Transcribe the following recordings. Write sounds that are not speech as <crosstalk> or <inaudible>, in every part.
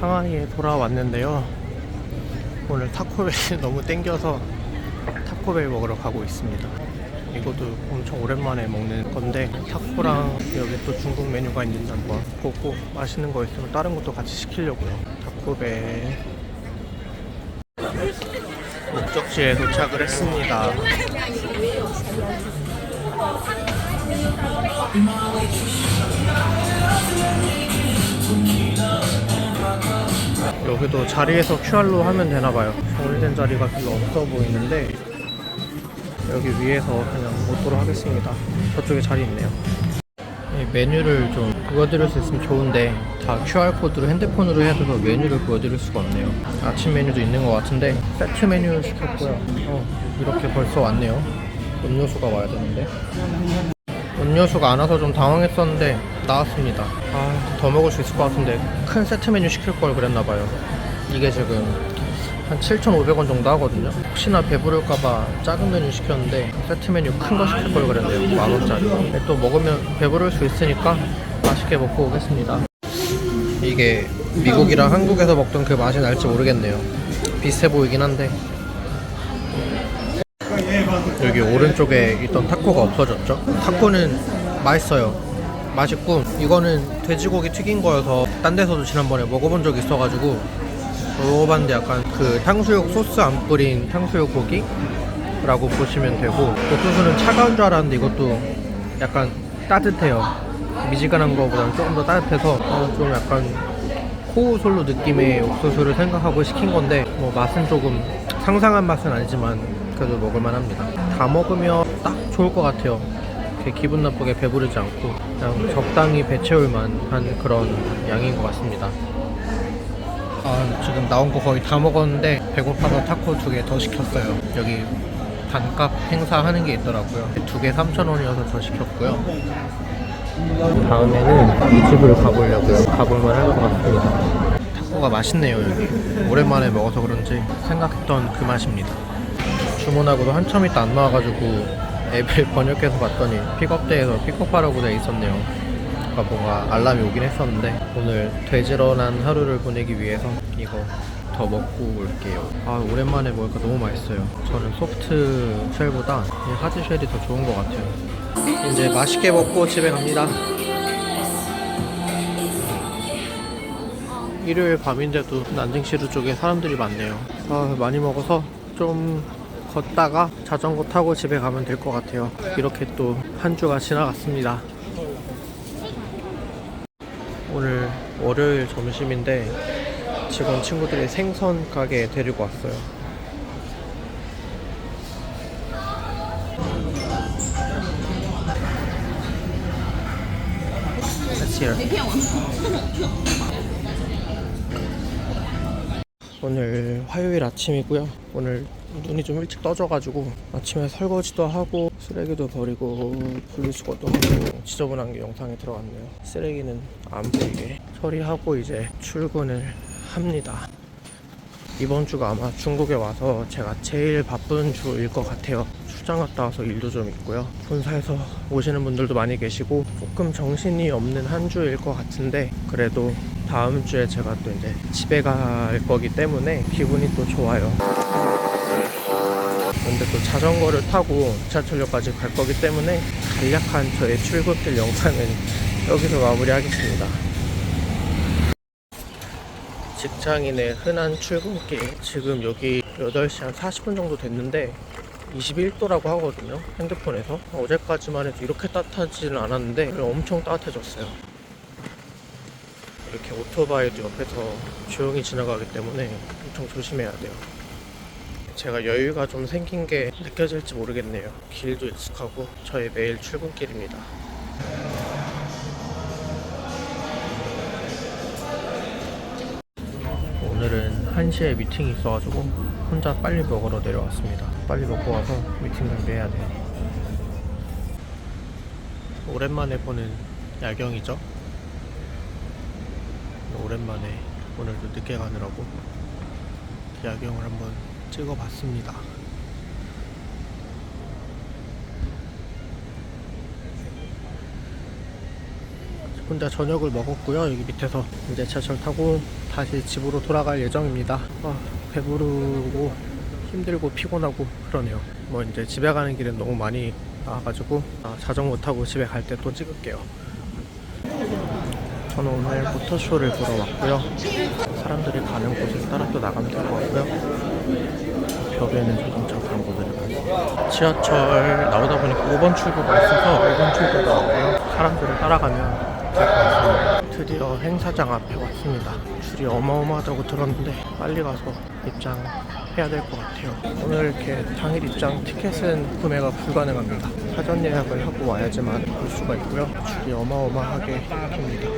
상하이에 돌아왔는데요. 오늘 타코벨이 <laughs> 너무 땡겨서 타코벨 먹으러 가고 있습니다. 이것도 엄청 오랜만에 먹는 건데 타코랑 여기 또 중국 메뉴가 있는지 한번 보고 맛있는 거 있으면 다른 것도 같이 시키려고요. 타코벨 목적지에 도착을 했습니다. 여기도 자리에서 QR로 하면 되나봐요. 정리된 자리가 별로 없어 보이는데 여기 위에서 그냥 오도록 하겠습니다. 저쪽에 자리 있네요. 이 메뉴를 좀 보여드릴 수 있으면 좋은데 다 QR코드로 핸드폰으로 해야 돼서 메뉴를 보여드릴 수가 없네요. 아침 메뉴도 있는 것 같은데 세트 메뉴 시켰고요. 어, 이렇게 벌써 왔네요. 음료수가 와야 되는데 음료수가 안 와서 좀 당황했었는데 나왔습니다. 아, 더 먹을 수 있을 것 같은데 큰 세트 메뉴 시킬 걸 그랬나봐요. 이게 지금 한 7,500원 정도 하거든요. 혹시나 배부를까봐 작은 메뉴 시켰는데 세트 메뉴 큰 거 시킬 걸 그랬네요. 만 원짜리. 근데 또 먹으면 배부를 수 있으니까 맛있게 먹고 오겠습니다. 이게 미국이랑 한국에서 먹던 그 맛이 날지 모르겠네요. 비슷해 보이긴 한데 여기 오른쪽에 있던 타코가 없어졌죠? 타코는 맛있어요. 맛있고 이거는 돼지고기 튀긴 거여서 딴 데서도 지난번에 먹어본 적이 있어가지고 먹어봤는데 약간 그 탕수육 소스 안 뿌린 탕수육 고기 라고 보시면 되고 옥수수는 차가운 줄 알았는데 이것도 약간 따뜻해요. 미지근한 거보다는 조금 더 따뜻해서 어, 좀 약간 호우솔로 느낌의 옥수수를 생각하고 시킨 건데 뭐 맛은 조금 상상한 맛은 아니지만 그래도 먹을만 합니다. 다 먹으면 딱 좋을 것 같아요. 이렇게 기분 나쁘게 배부르지 않고 그냥 적당히 배 채울 만 한 그런 양인 것 같습니다. 아, 지금 나온 거 거의 다 먹었는데 배고파서 타코 두 개 더 시켰어요. 여기 반값 행사하는 게 있더라고요. 두 개 3,000원이어서 더 시켰고요. 다음에는 이 집을 가보려고요. 가볼만 할 것 같습니다. 타코가 맛있네요, 여기. 오랜만에 먹어서 그런지 생각했던 그 맛입니다. 주문하고도 한참 있다 안 나와가지고 앱을 번역해서 봤더니 픽업대에서 픽업하라고 돼 있었네요. 아까 뭔가 알람이 오긴 했었는데 오늘 되지런한 하루를 보내기 위해서 이거 더 먹고 올게요. 아 오랜만에 먹으니까 너무 맛있어요. 저는 소프트 쉘보다 이 하드 쉘이 더 좋은 것 같아요. 이제 맛있게 먹고 집에 갑니다. 일요일 밤인데도 난징시루 쪽에 사람들이 많네요. 아 많이 먹어서 좀 걷다가 자전거 타고 집에 가면 될 것 같아요. 이렇게 또 한 주가 지나갔습니다. 오늘 월요일 점심인데 직원 친구들이 생선 가게에 데리고 왔어요. 오늘 화요일 아침이고요. 오늘 눈이 좀 일찍 떠져가지고 아침에 설거지도 하고 쓰레기도 버리고 분리수거도 하고 지저분한 게 영상에 들어갔네요. 쓰레기는 안 보이게 처리하고 이제 출근을 합니다. 이번 주가 아마 중국에 와서 제가 제일 바쁜 주일 것 같아요. 출장 갔다 와서 일도 좀 있고요. 본사에서 오시는 분들도 많이 계시고 조금 정신이 없는 한 주일 것 같은데 그래도 다음 주에 제가 또 이제 집에 갈 거기 때문에 기분이 또 좋아요. 근데 또 자전거를 타고 지하철역까지 갈 거기 때문에 간략한 저의 출근길 영상은 여기서 마무리하겠습니다. 직장인의 흔한 출근길. 지금 여기 8시 한 40분 정도 됐는데 21도라고 하거든요 핸드폰에서. 어제까지만 해도 이렇게 따뜻하지는 않았는데 엄청 따뜻해졌어요. 이렇게 오토바이도 옆에서 조용히 지나가기 때문에 엄청 조심해야 돼요 제가 여유가 좀 생긴 게 느껴질지 모르겠네요 길도 익숙하고 저의 매일 출근길입니다 오늘은 1시에 미팅이 있어가지고 혼자 빨리 먹으러 내려왔습니다. 빨리 먹고 와서 미팅 준비해야 돼요. 오랜만에 보는 야경이죠? 오랜만에 오늘도 늦게 가느라고 야경을 한번 찍어봤습니다. 혼자 저녁을 먹었고요. 여기 밑에서 이제 지하철 타고 다시 집으로 돌아갈 예정입니다. 아, 배부르고 힘들고 피곤하고 그러네요. 뭐 이제 집에 가는 길은 너무 많이 나와가지고 아, 자전거 타고 집에 갈 때 또 찍을게요. 저는 오늘 모터쇼를 보러 왔고요. 사람들이 가는 곳을 따라 또 나가면 될 것 같고요. 벽에는 자동차 광고들이 많이. 지하철 나오다 보니까 5번 출구가 있어서 5번 출구 나오고요. 사람들을 따라가면 될 것 같습니다. 드디어 행사장 앞에 왔습니다. 줄이 어마어마하다고 들었는데 빨리 가서 입장해야 될 것 같아요. 오늘 이렇게 당일 입장 티켓은 구매가 불가능합니다. 사전 예약을 하고 와야지만 볼 수가 있고요. 줄이 어마어마하게 깁니다.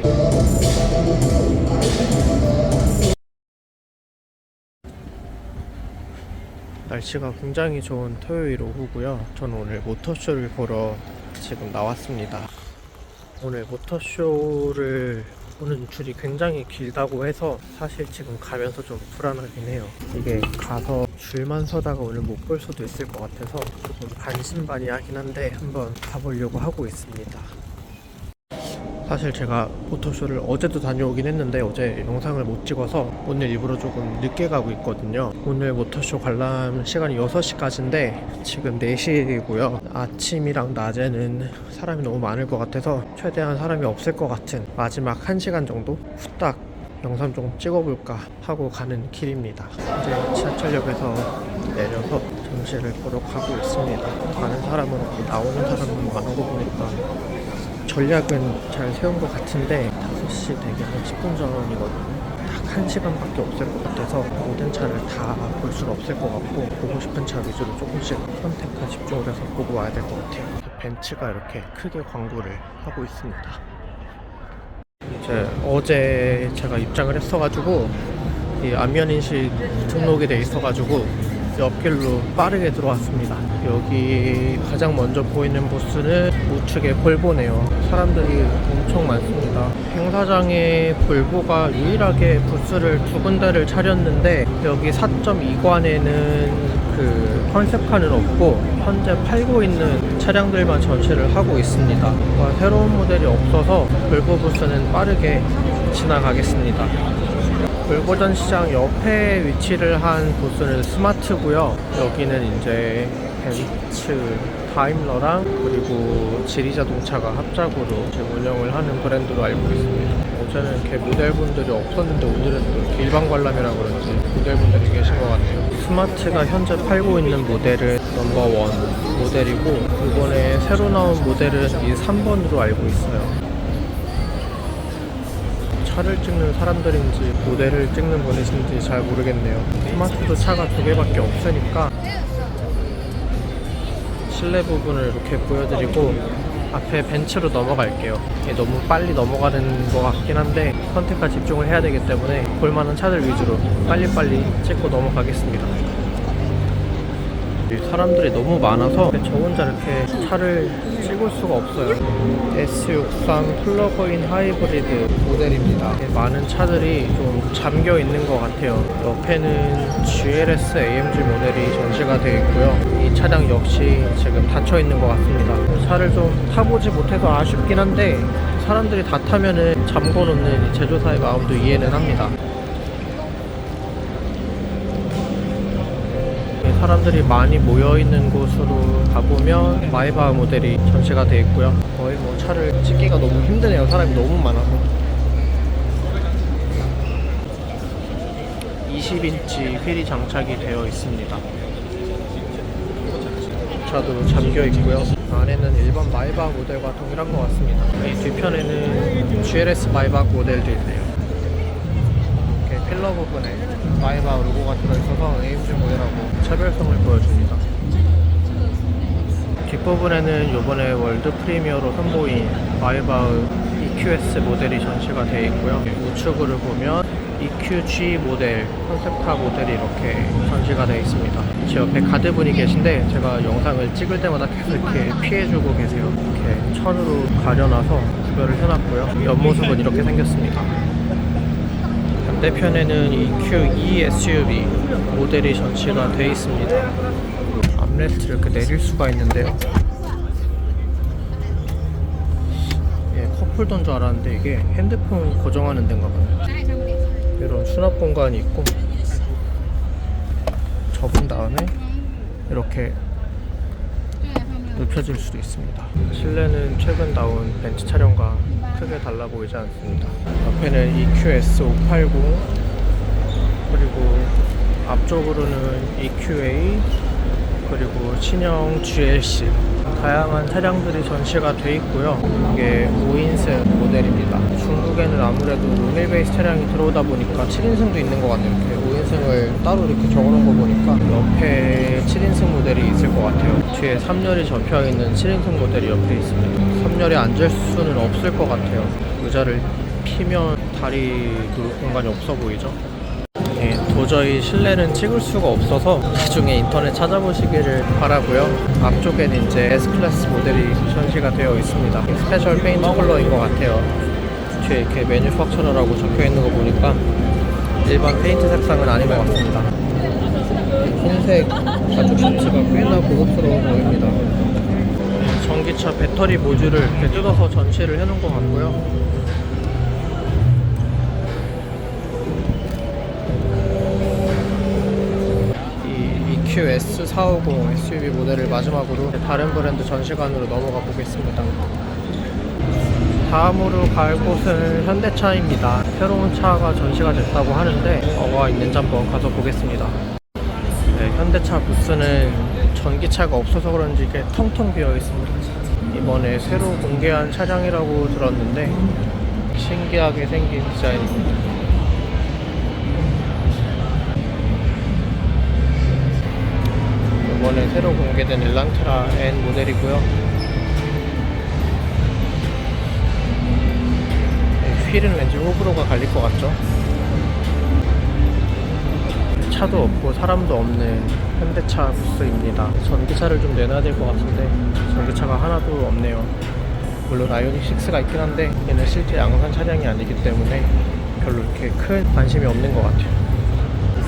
날씨가 굉장히 좋은 토요일 오후고요. 저는 오늘 모터쇼를 보러 지금 나왔습니다. 오늘 모터쇼를 보는 줄이 굉장히 길다고 해서 사실 지금 가면서 좀 불안하긴 해요. 이게 가서 줄만 서다가 오늘 못 볼 수도 있을 것 같아서 조금 반신반의하긴 한데 한번 가보려고 하고 있습니다. 사실 제가 모터쇼를 어제도 다녀오긴 했는데 어제 영상을 못 찍어서 오늘 일부러 조금 늦게 가고 있거든요. 오늘 모터쇼 관람 시간이 6시까지인데 지금 4시이고요. 아침이랑 낮에는 사람이 너무 많을 것 같아서 최대한 사람이 없을 것 같은 마지막 1시간 정도 후딱 영상 좀 찍어볼까 하고 가는 길입니다. 이제 지하철역에서 내려서 전시를 보러 가고 있습니다. 가는 사람은 없고 나오는 사람은 많은 거 보니까 전략은 잘 세운 것 같은데 5시 되기 한 10분 전이거든요. 딱 1시간밖에 없을 것 같아서 모든 차를 다 볼 수는 없을 것 같고 보고 싶은 차 위주로 조금씩 선택과 집중을 해서 보고 와야 될 것 같아요. 벤츠가 이렇게 크게 광고를 하고 있습니다. 이제 어제 제가 입장을 했어가지고 이 안면 인식 등록이 돼 있어가지고 옆길로 빠르게 들어왔습니다. 여기 가장 먼저 보이는 부스는 우측에 볼보네요. 사람들이 엄청 많습니다. 행사장에 볼보가 유일하게 부스를 두 군데를 차렸는데 여기 4.2관에는 그 컨셉카는 없고 현재 팔고 있는 차량들만 전시를 하고 있습니다. 와, 새로운 모델이 없어서 볼보 부스는 빠르게 지나가겠습니다. 불고전 시장 옆에 위치를 한 부스는 스마트고요. 여기는 이제 벤츠, 다임러랑 그리고 지리자동차가 합작으로 운영을 하는 브랜드로 알고 있습니다. 어제는 이렇게 모델분들이 없었는데 오늘은 또 일반 관람이라 그런지 모델분들이 계신 것 같네요. 스마트가 현재 팔고 있는 모델은 넘버원 모델이고 이번에 새로 나온 모델은 이 3번으로 알고 있어요. 차를 찍는 사람들인지 모델을 찍는 분이신지 잘 모르겠네요. 스마트도 차가 두 개밖에 없으니까 실내 부분을 이렇게 보여드리고 앞에 벤츠로 넘어갈게요. 너무 빨리 넘어가는 것 같긴 한데 선택과 집중을 해야 되기 때문에 볼만한 차들 위주로 빨리빨리 찍고 넘어가겠습니다. 이 사람들이 너무 많아서 저 혼자 이렇게 차를 찍을 수가 없어요. S63 플러그인 하이브리드 모델입니다. 많은 차들이 좀 잠겨 있는 것 같아요. 옆에는 GLS AMG 모델이 전시가 되어 있고요. 이 차량 역시 지금 닫혀 있는 것 같습니다. 차를 좀 타보지 못해서 아쉽긴 한데 사람들이 다 타면은 잠궈 놓는 이 제조사의 마음도 이해는 합니다. 사람들이 많이 모여 있는 곳으로 가보면 마이바 모델이 전시가 되어 있고요. 거의 뭐 차를 찍기가 너무 힘드네요. 사람이 너무 많아서. 20인치 휠이 장착이 되어 있습니다. 차도 잠겨 있고요. 안에는 일반 마이바 모델과 동일한 것 같습니다. 이 뒤편에는 GLS 마이바 모델도 있네요. 필러 부분에 마이바 로고가 들어있어서 AMG 모델하고 차별성을 보여줍니다. 뒷부분에는 이번에 월드 프리미어로 선보인 마이바흐 EQS 모델이 전시가 되어 있고요. 우측으로 보면 EQG 모델, 컨셉카 모델이 이렇게 전시가 되어 있습니다. 제 옆에 가드분이 계신데 제가 영상을 찍을 때마다 계속 이렇게 피해주고 계세요. 이렇게 천으로 가려놔서 구별을 해놨고요. 옆모습은 이렇게 생겼습니다. 반대편에는 EQ2 SUV 모델이 전시가 되어 있습니다. 암레스트를 이렇게 내릴 수가 있는데요. 예, 컵홀더인 줄 알았는데 이게 핸드폰 고정하는 데인가 봐요. 이런 수납 공간이 있고 접은 다음에 이렇게 눕혀질 수도 있습니다. 실내는 최근 나온 벤츠 차량과 크게 달라 보이지 않습니다. 옆에는 EQS 580 그리고 앞쪽으로는 EQA 그리고 신형 GLC 다양한 차량들이 전시가 돼 있고요. 이게 5인승 모델입니다. 중국에는 아무래도 로밀 베이스 차량이 들어오다 보니까 7인승도 있는 것 같네요. 이렇게 5인승을 따로 이렇게 적어놓은 거 보니까 옆에 7인승 모델이 있을 것 같아요. 뒤에 3열이 접혀 있는 7인승 모델이 옆에 있습니다. 3열에 앉을 수는 없을 것 같아요. 의자를 피면 다리 놓을 공간이 없어 보이죠? 예, 도저히 실내는 찍을 수가 없어서 나중에 인터넷 찾아보시기를 바라고요. 앞쪽에는 이제 S클래스 모델이 전시가 되어 있습니다. 스페셜 페인트 컬러인 것 같아요. 뒤에 이렇게 매뉴fak처러라고 적혀 있는 거 보니까 일반 페인트 색상은 아닌 것 같습니다. 흰색 가죽 셔츠가 꽤나 고급스러워 보입니다. 전기차 배터리 모듈을 이렇게 뜯어서 전시를 해놓은 것 같고요. 이 EQS 450 SUV 모델을 마지막으로 다른 브랜드 전시관으로 넘어가 보겠습니다. 다음으로 갈 곳은 현대차입니다. 새로운 차가 전시가 됐다고 하는데 뭐가 있는지 한번 가서 보겠습니다. 네, 현대차 부스는 전기차가 없어서 그런지 이게 텅텅 비어 있습니다. 이번에 새로 공개한 차량이라고 들었는데 신기하게 생긴 디자인입니다. 이번에 새로 공개된 엘란트라 N 모델이고요. 휠은 왠지 호불호가 갈릴 것 같죠? 차도 없고 사람도 없는 현대차 부스입니다. 전기차를 좀 내놔야 될 것 같은데 전기차가 하나도 없네요. 물론 아이오닉 6가 있긴 한데 얘는 실제 양산 차량이 아니기 때문에 별로 이렇게 큰 관심이 없는 것 같아요.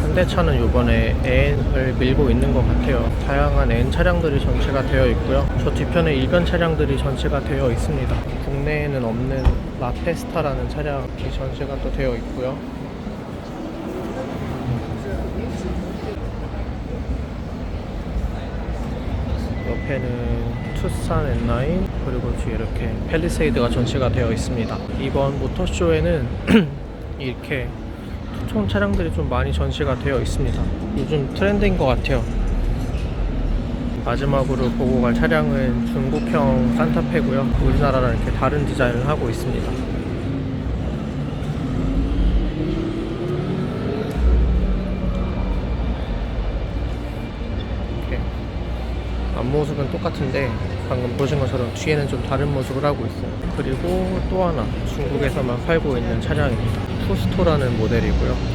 현대차는 이번에 N을 밀고 있는 것 같아요. 다양한 N 차량들이 전시가 되어 있고요. 저 뒤편에 일변 차량들이 전시가 되어 있습니다. 국내에는 없는 라페스타라는 차량이 전시가 또 되어 있고요. 옆에는 투싼 N9 그리고 뒤에 이렇게 펠리세이드가 전시가 되어 있습니다. 이번 모터쇼에는 <clears throat> 이렇게 투톤 차량들이 좀 많이 전시가 되어 있습니다. 요즘 트렌드인 것 같아요. 마지막으로 보고 갈 차량은 중국형 산타페고요. 우리나라랑 이렇게 다른 디자인을 하고 있습니다. 이렇게 앞모습은 똑같은데 방금 보신 것처럼 뒤에는 좀 다른 모습을 하고 있어요. 그리고 또 하나 중국에서만 팔고 있는 차량입니다. 투스토라는 모델이고요.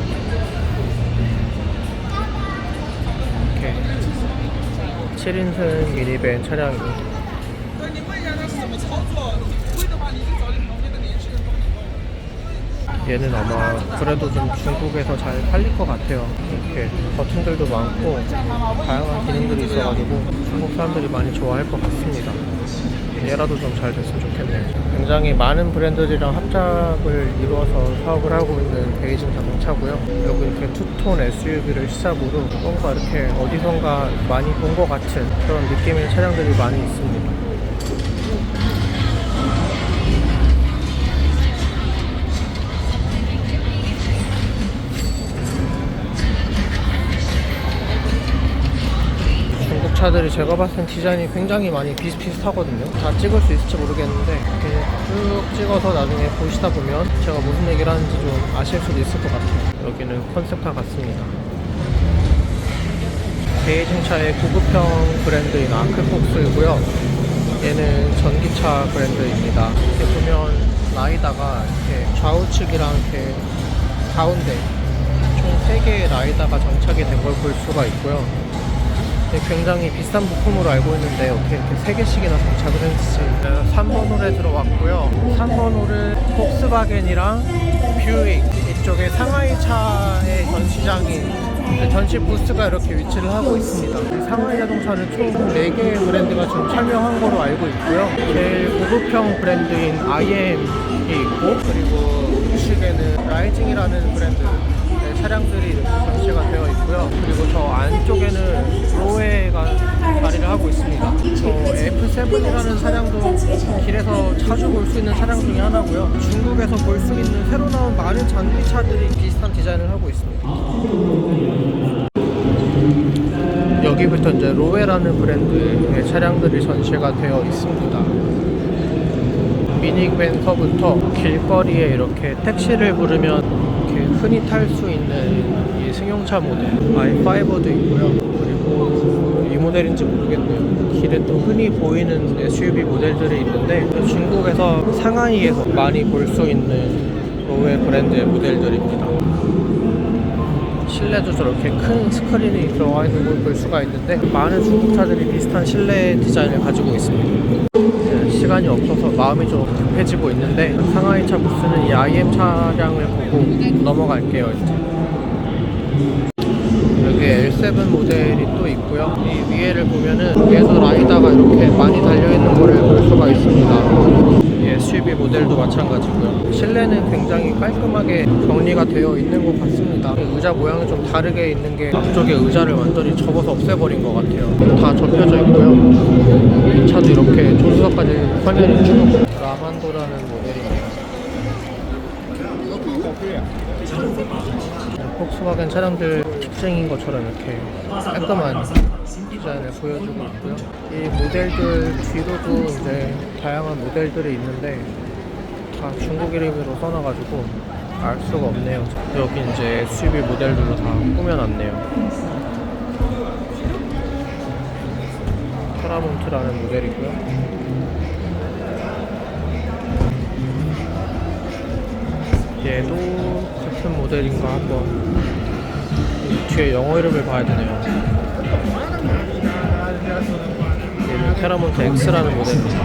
7인승 미니밴 차량이 얘는 아마 그래도 좀 중국에서 잘 팔릴 것 같아요. 이렇게 버튼들도 많고 다양한 기능들이 있어가지고 중국 사람들이 많이 좋아할 것 같습니다. 얘라도 좀 잘 됐으면 좋겠네요. 굉장히 많은 브랜드들이랑 합작을 이루어서 사업을 하고 있는 베이징 자동차고요. 그리고 이렇게 투톤 SUV를 시작으로 뭔가 이렇게 어디선가 많이 본 것 같은 그런 느낌의 차량들이 많이 있습니다. 차들이 제가 봤을 땐 디자인이 굉장히 많이 비슷비슷하거든요. 다 찍을 수 있을지 모르겠는데 이렇게 쭉 찍어서 나중에 보시다 보면 제가 무슨 얘기를 하는지 좀 아실 수도 있을 것 같아요. 여기는 컨셉카 같습니다. 베이징 차의 고급형 브랜드인 아크폭스이고요. 얘는 전기차 브랜드입니다. 이렇게 보면 라이다가 이렇게 좌우측이랑 이렇게 가운데 총 3개의 라이다가 정착이 된 걸 볼 수가 있고요. 네, 굉장히 비싼 부품으로 알고 있는데 어떻게 이렇게 세 개씩이나 장착을 했을지 3번 홀에 들어왔고요 3번 홀은 폭스바겐이랑 뷰익 이 이쪽에 상하이 차의 전시장이 그 전시 부스가 이렇게 위치를 하고 있습니다. 상하이 자동차는 총 4개의 브랜드가 지금 참여한 거로 알고 있고요. 제일 고급형 브랜드인 IM이 있고 그리고 우측에는 라이징이라는 브랜드의 차량들이 이렇게 전시가 되어 있고요. 그리고 저 안쪽에는 로에가 자리를 하고 있습니다. 저 F7이라는 차량도 길에서 자주 볼 수 있는 차량 중에 하나고요. 중국에서 볼 수 있는 새로 나온 많은 전기차들이 비슷한 디자인을 하고 있습니다. 여기부터 이제 로에라는 브랜드의 차량들이 전시가 되어 있습니다. 미니밴서부터 길거리에 이렇게 택시를 부르면 흔히 탈 수 있는 이 승용차 모델 i5도 있고요. 그리고 이 모델인지 모르겠네요. 길에 또 흔히 보이는 SUV 모델들이 있는데 중국에서 상하이에서 많이 볼 수 있는 로에 브랜드의 모델들입니다. 실내도 저렇게 큰 스크린이 들어가 있는 걸 볼 수가 있는데 많은 중국차들이 비슷한 실내 디자인을 가지고 있습니다. 네, 시간이 없어서 마음이 좀 급해지고 있는데 상하이 차 부스는 이 IM 차량을 보고 넘어갈게요 이제. 여기 L7 모델이 또 있고요. 이 위에를 보면은 위에서 라이다가 이렇게 많이 달려있는 거를 볼 수가 있습니다. 이 SUV 모델도 마찬가지고요. 실내는 굉장히 깔끔하게 정리가 되어 있는 것 같습니다. 의자 모양이 좀 다르게 있는 게 앞쪽에 의자를 완전히 접어서 없애버린 것 같아요. 다 접혀져 있고요. 이 차도 이렇게 조수석까지 화면이 쭉 라만도라는 모델이네요. 폭스바겐 차량들 특징인 것처럼 이렇게 깔끔한 디자인을 보여주고 있고요. 이 모델들 뒤로도 이제 다양한 모델들이 있는데 다 중국 이름으로 써놔가지고 알 수가 없네요. 여기 이제 SUV 모델들로 다 꾸며놨네요. 테라몬트라는 모델이고요. 얘도 같은 모델인가 한번 뒤에 영어 이름을 봐야 되네요. 얘는 테라몬트 X라는 모델입니다.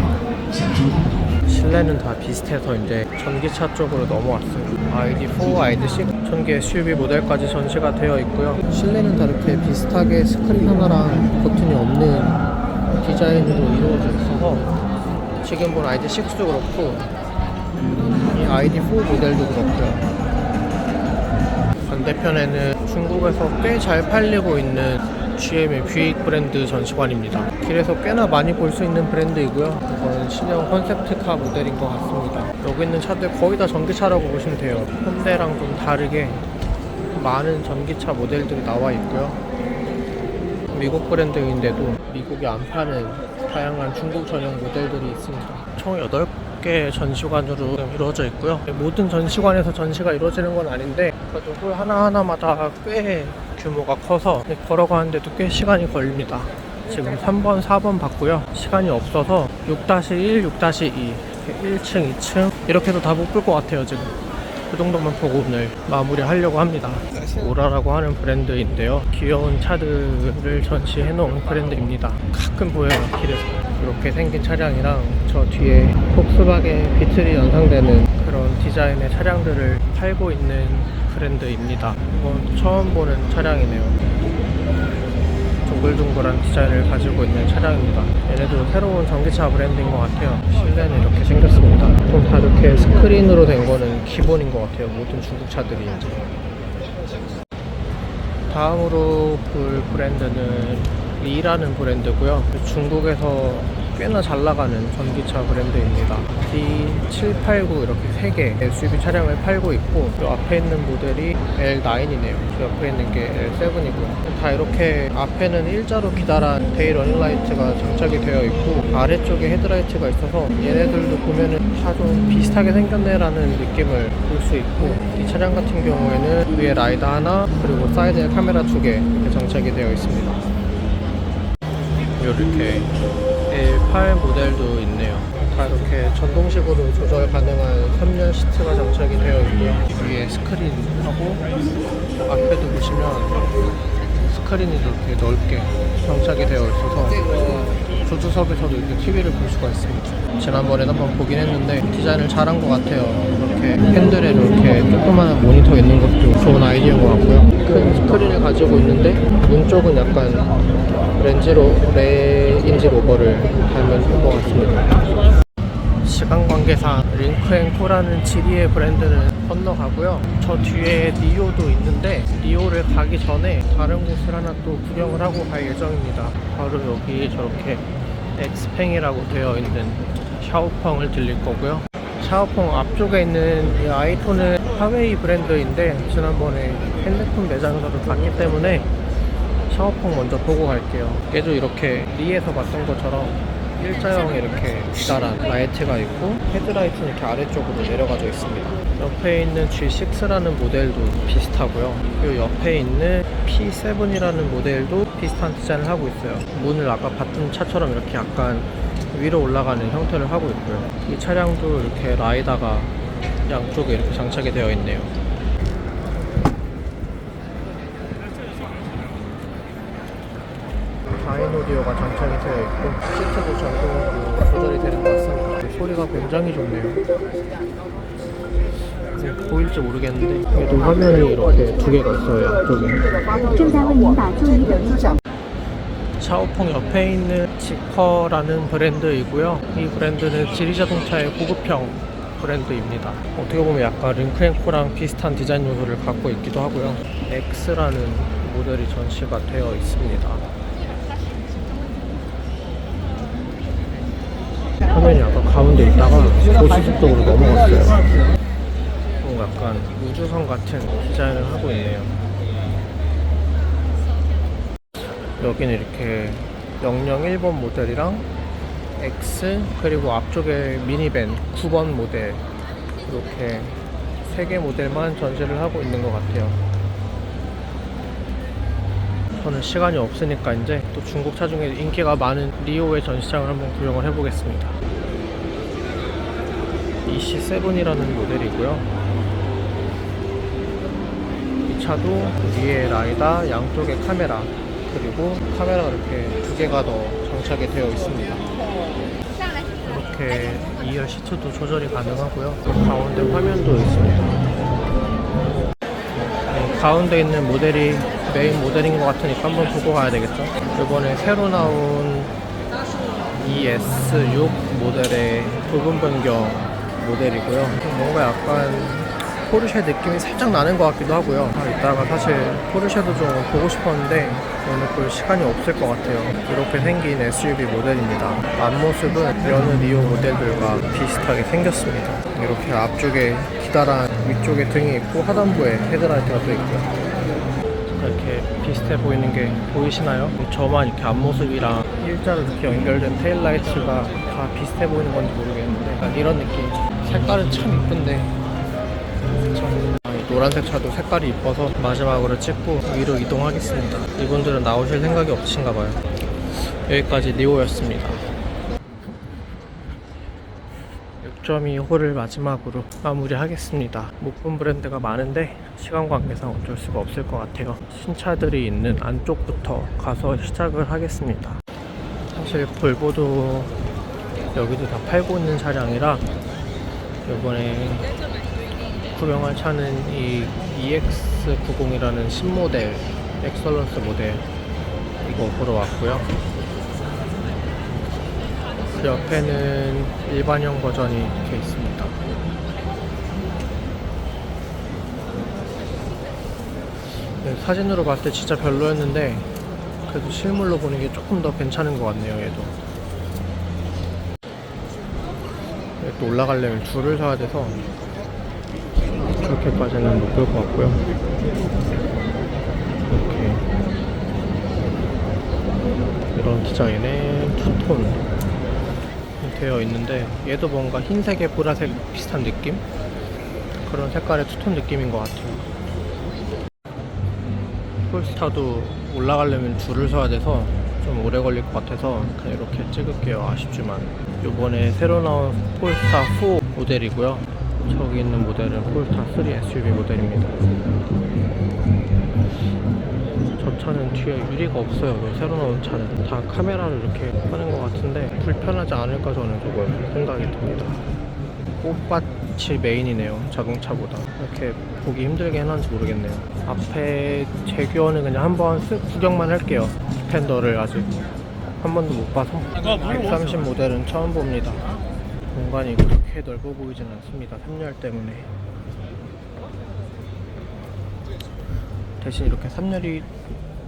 실내는 다 비슷해서 이제 전기차 쪽으로 넘어왔어요. ID4, ID6 전기 SUV 모델까지 전시가 되어 있고요. 실내는 다 이렇게 비슷하게 스크린 하나랑 버튼이 없는 디자인으로 이루어져 있어서 지금 본 ID6도 그렇고 이 ID4 모델도 그렇고요. 반대편에는 중국에서 꽤 잘 팔리고 있는 GM의 뷰익 브랜드 전시관입니다. 길에서 꽤나 많이 볼 수 있는 브랜드이고요. 이건 신형 컨셉트카 모델인 것 같습니다. 여기 있는 차들 거의 다 전기차라고 보시면 돼요. 현대랑 좀 다르게 많은 전기차 모델들이 나와 있고요. 미국 브랜드인데도 미국이 안 파는 다양한 중국 전용 모델들이 있습니다. 총 8 개 전시관으로 이루어져 있고요. 모든 전시관에서 전시가 이루어지는 건 아닌데 그래도 홀 하나하나마다 꽤 규모가 커서 걸어가는데도 꽤 시간이 걸립니다. 지금 3번, 4번 봤고요. 시간이 없어서 6-1, 6-2 1층, 2층 이렇게도 다못 볼 것 같아요 지금. 그 정도만 보고 오늘 마무리 하려고 합니다. 오라라고 하는 브랜드인데요. 귀여운 차들을 전시해 놓은 브랜드입니다. 가끔 보여요, 길에서. 이렇게 생긴 차량이랑 저 뒤에 폭스바겐 비틀이 연상되는 그런 디자인의 차량들을 팔고 있는 브랜드입니다. 이건 처음 보는 차량이네요. 동글동글한 디자인을 가지고 있는 차량입니다. 얘네도 새로운 전기차 브랜드인 것 같아요. 실내는 이렇게 생겼습니다. 좀 다 이렇게 스크린으로 된 거는 기본인 것 같아요. 모든 중국 차들이. 다음으로 볼 브랜드는 리라는 브랜드고요. 중국에서 꽤나 잘 나가는 전기차 브랜드입니다. D789 이렇게 3개 SUV 차량을 팔고 있고 이 앞에 있는 모델이 L9이네요. 그 옆에 있는 게 L7이고요. 다 이렇게 앞에는 일자로 기다란 데이 러닝라이트가 장착이 되어 있고 아래쪽에 헤드라이트가 있어서 얘네들도 보면은 다 좀 비슷하게 생겼네라는 느낌을 볼 수 있고 이 차량 같은 경우에는 위에 라이더 하나 그리고 사이드에 카메라 두 개 장착이 되어 있습니다. 이렇게 L8 모델도 있네요. 다 이렇게 전동식으로 조절 가능한 3열 시트가 장착이 되어 있고요. 위에 스크린하고 앞에도 보시면 스크린이 이렇게 넓게 장착이 되어 있어서 조수석에서도 이렇게 TV를 볼 수가 있습니다. 지난번에 한번 보긴 했는데 디자인을 잘한 것 같아요. 이렇게 핸들에 이렇게 조그마한 모니터 있는 것도 좋은 아이디어인 것 같고요. 가지고 있는데 문 쪽은 약간 렌즈로 레인지 로버를 닮은 것 같습니다. 시간 관계상 링크앤코라는 지리의 브랜드는 건너가고요. 저 뒤에 니오도 있는데 니오를 가기 전에 다른 곳을 하나 또 구경을 하고 갈 예정입니다. 바로 여기 저렇게 엑스팽이라고 되어 있는 샤오펑을 들릴 거고요. 샤오펑 앞쪽에 있는 이 아이톤은 화웨이 브랜드인데 지난번에 핸드폰 매장에서도 봤기 때문에 샤오펑 먼저 보고 갈게요. 얘도 이렇게 리에서 봤던 것처럼 일자형에 이렇게 기다란 라이트가 있고 헤드라이트는 이렇게 아래쪽으로 내려가져 있습니다. 옆에 있는 G6라는 모델도 비슷하고요. 이 옆에 있는 P7이라는 모델도 비슷한 디자인을 하고 있어요. 문을 아까 봤던 차처럼 이렇게 약간 위로 올라가는 형태를 하고 있고요. 이 차량도 이렇게 라이다가 양쪽에 이렇게 장착이 되어 있네요. 가인 오디오가 장착이 되어 있고 시트도 전동으로 조절이 되는 것 같습니다. 소리가 굉장히 좋네요. 보일지 모르겠는데 그래도 화면이 이렇게 두 개가 있어요 양쪽에. 샤오펑 옆에 있는 지커라는 브랜드이고요. 이 브랜드는 지리자동차의 고급형 브랜드입니다. 어떻게 보면 약간 링크앤코랑 비슷한 디자인 요소를 갖고 있기도 하고요. X라는 모델이 전시가 되어 있습니다. 화면이 아까 가운데 있다가 고시속도로 넘어갔어요. 뭔가 약간 우주선 같은 디자인을 하고 있네요. 여기는 이렇게 001번 모델이랑 X 그리고 앞쪽에 미니밴 9번 모델 이렇게 세 개 모델만 전시를 하고 있는 것 같아요. 저는 시간이 없으니까 이제 또 중국 차 중에 인기가 많은 리오의 전시장을 한번 구경을 해보겠습니다. EC7이라는 모델이고요. 이 차도 위에 라이다, 양쪽에 카메라, 그리고 카메라가 이렇게 두 개가 더 장착이 되어 있습니다. 이렇게 2열 시트도 조절이 가능하고요. 또 가운데 화면도 있습니다. 네, 가운데 있는 모델이 메인 모델인 것 같으니까 한번 보고 가야 되겠죠. 이번에 새로 나온 ES6 모델의 부분 변경 모델이고요. 뭔가 약간 포르쉐 느낌이 살짝 나는 것 같기도 하고요. 아, 이따가 사실 포르쉐도 좀 보고 싶었는데 오늘 볼 시간이 없을 것 같아요. 이렇게 생긴 SUV 모델입니다. 앞모습은 여느 리오 모델들과 비슷하게 생겼습니다. 이렇게 앞쪽에 기다란 위쪽에 등이 있고 하단부에 헤드라이트가 또 있고요. 이렇게 비슷해 보이는 게 보이시나요? 저만 이렇게 앞모습이랑 일자로 이렇게 연결된 테일라이트가 다 비슷해 보이는 건지 모르겠는데 이런 느낌 색깔은 참 이쁜데 노란색 차도 색깔이 이뻐서 마지막으로 찍고 위로 이동하겠습니다 이분들은 나오실 생각이 없으신가 봐요 여기까지 니오였습니다 6.2호를 마지막으로 마무리하겠습니다. 못본 브랜드가 많은데 시간 관계상 어쩔 수가 없을 것 같아요. 신차들이 있는 안쪽부터 가서 시작을 하겠습니다. 사실 볼보도 여기도 다 팔고 있는 차량이라 이번에 구경할 차는 이 EX90이라는 신모델 엑설런스 모델 이거 보러 왔고요. 그 옆에는 일반형 버전이 이렇게 있습니다. 네, 사진으로 봤을 때 진짜 별로였는데 그래도 실물로 보는 게 조금 더 괜찮은 것 같네요 얘도 여기 또 올라가려면 줄을 서야 돼서 그렇게까지는 못 볼 것 같고요. 이렇게 이런 디자인의 투톤 되어 있는데 얘도 뭔가 흰색에 보라색 비슷한 느낌? 그런 색깔의 투톤 느낌인 것 같아요. 폴스타도 올라가려면 줄을 서야 돼서 좀 오래 걸릴 것 같아서 그냥 이렇게 찍을게요. 아쉽지만. 요번에 새로 나온 폴스타 4 모델이고요 저기 있는 모델은 폴스타 3 SUV 모델입니다 저 차는 뒤에 유리가 없어요. 이 새로 나온 차는 다 카메라를 이렇게 하는 것 같은데 불편하지 않을까 저는 조금 생각이 듭니다. 꽃밭이 메인이네요. 자동차보다 이렇게 보기 힘들게 해놨는지 모르겠네요. 앞에 제규어는 그냥 한번 쓱 구경만 할게요. 디펜더를 아직 한 번도 못 봐서 130 모델은 처음 봅니다. 공간이 그렇게 넓어 보이진 않습니다. 3열 때문에. 대신 이렇게 3열이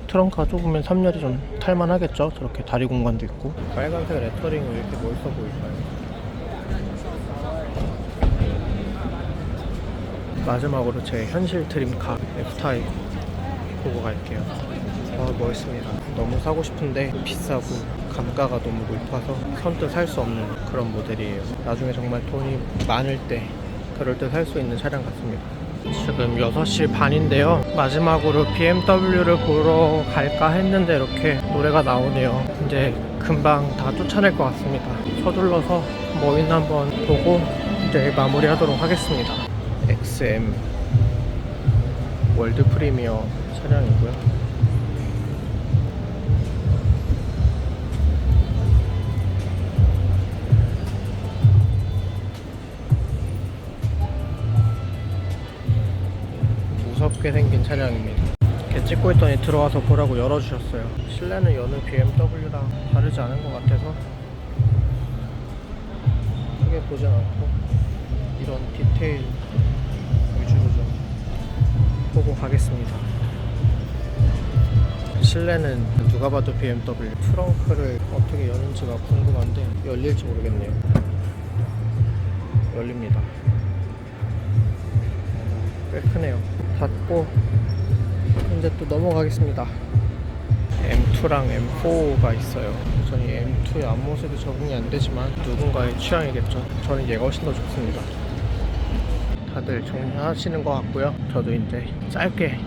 트렁크가 좁으면 3열이 좀 탈만하겠죠? 저렇게 다리 공간도 있고 빨간색 레터링이 왜 이렇게 멋있어 보일까요? 마지막으로 제 현실 드림카 F타입 보고 갈게요 아 멋있습니다 너무 사고 싶은데 비싸고 감가가 너무 높아서 선뜻 살 수 없는 그런 모델이에요. 나중에 정말 돈이 많을 때 그럴 때 살 수 있는 차량 같습니다. 지금 6시 반인데요. 마지막으로 BMW를 보러 갈까 했는데 이렇게 노래가 나오네요. 이제 금방 다 쫓아낼 것 같습니다. 서둘러서 뭐 있나 한번 보고 이제 마무리하도록 하겠습니다. XM 월드 프리미어 차량이고요 무섭게 생긴 차량입니다. 이렇게 찍고 있더니 들어와서 보라고 열어주셨어요. 실내는 여느 BMW랑 다르지 않은 것 같아서 크게 보진 않고 이런 디테일 위주로 좀 보고 가겠습니다. 실내는 누가 봐도 BMW 트렁크를 어떻게 여는지가 궁금한데 열릴지 모르겠네요. 열립니다. 꽤 크네요. 닫고 이제 또 넘어가겠습니다. M2랑 M4가 있어요. 저는 이 M2의 앞모습이 적응이 안 되지만 누군가의 취향이겠죠. 저는 얘가 훨씬 더 좋습니다. 다들 정리하시는 것 같고요. 저도 이제 짧게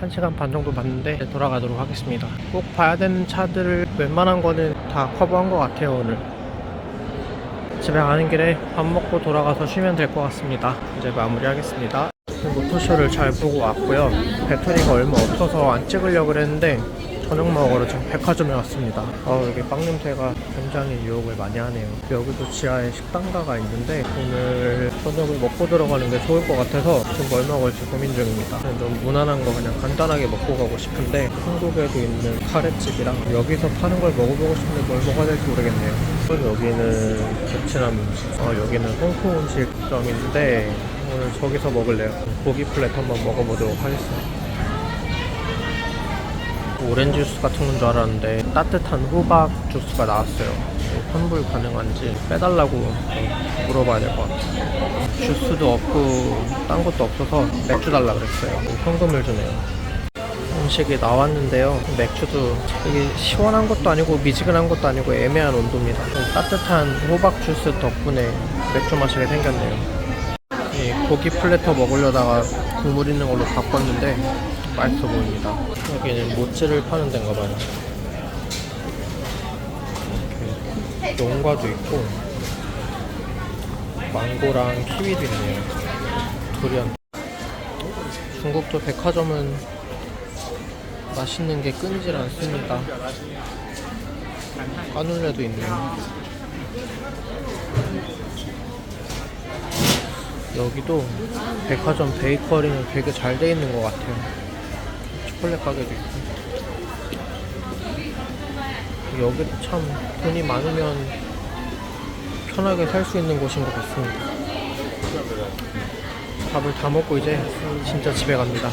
1시간 반 정도 봤는데 돌아가도록 하겠습니다. 꼭 봐야 되는 차들을 웬만한 거는 다 커버한 것 같아요, 오늘. 집에 가는 길에 밥 먹고 돌아가서 쉬면 될 것 같습니다. 이제 마무리하겠습니다. 모토쇼를 잘 보고 왔고요. 배터리가 얼마 없어서 안 찍으려고 그랬는데 저녁 먹으러 지금 백화점에 왔습니다. 어, 여기 빵 냄새가 굉장히 유혹을 많이 하네요. 여기도 지하에 식당가가 있는데 오늘 저녁을 먹고 들어가는 게 좋을 것 같아서 지금 뭘 먹을지 고민 중입니다. 좀 무난한 거 그냥 간단하게 먹고 가고 싶은데 한국에도 있는 카레집이랑 여기서 파는 걸 먹어보고 싶은데 뭘 먹어야 될지 모르겠네요. 여기는 베트남 음식, 어, 여기는 홍콩 음식점인데 오늘 저기서 먹을래요. 고기 플랫 한번 먹어보도록 하겠습니다. 오렌지 주스 같은 건 줄 알았는데 따뜻한 호박 주스가 나왔어요. 환불 가능한지 빼달라고 물어봐야 될 것 같아요. 주스도 없고 딴 것도 없어서 맥주 달라 그랬어요. 현금을 주네요. 음식이 나왔는데요. 맥주도 이게 시원한 것도 아니고 미지근한 것도 아니고 애매한 온도입니다. 좀 따뜻한 호박 주스 덕분에 맥주 마시게 생겼네요. 이 고기 플래터 먹으려다가 국물 있는 걸로 바꿨는데 맛있어 보입니다. 여기는 모찌를 파는 데인가 봐요. 이렇게 용과도 있고 망고랑 키위도 있네요. 두리안. 중국도 백화점은 맛있는 게 끊이질 않습니다. 까눌레도 있네요. 여기도 백화점 베이커리는 되게 잘 돼 있는 것 같아요. 초콜릿 가게도 있고. 여기도 참 돈이 많으면 편하게 살 수 있는 곳인 것 같습니다. 밥을 다 먹고 이제 진짜 집에 갑니다.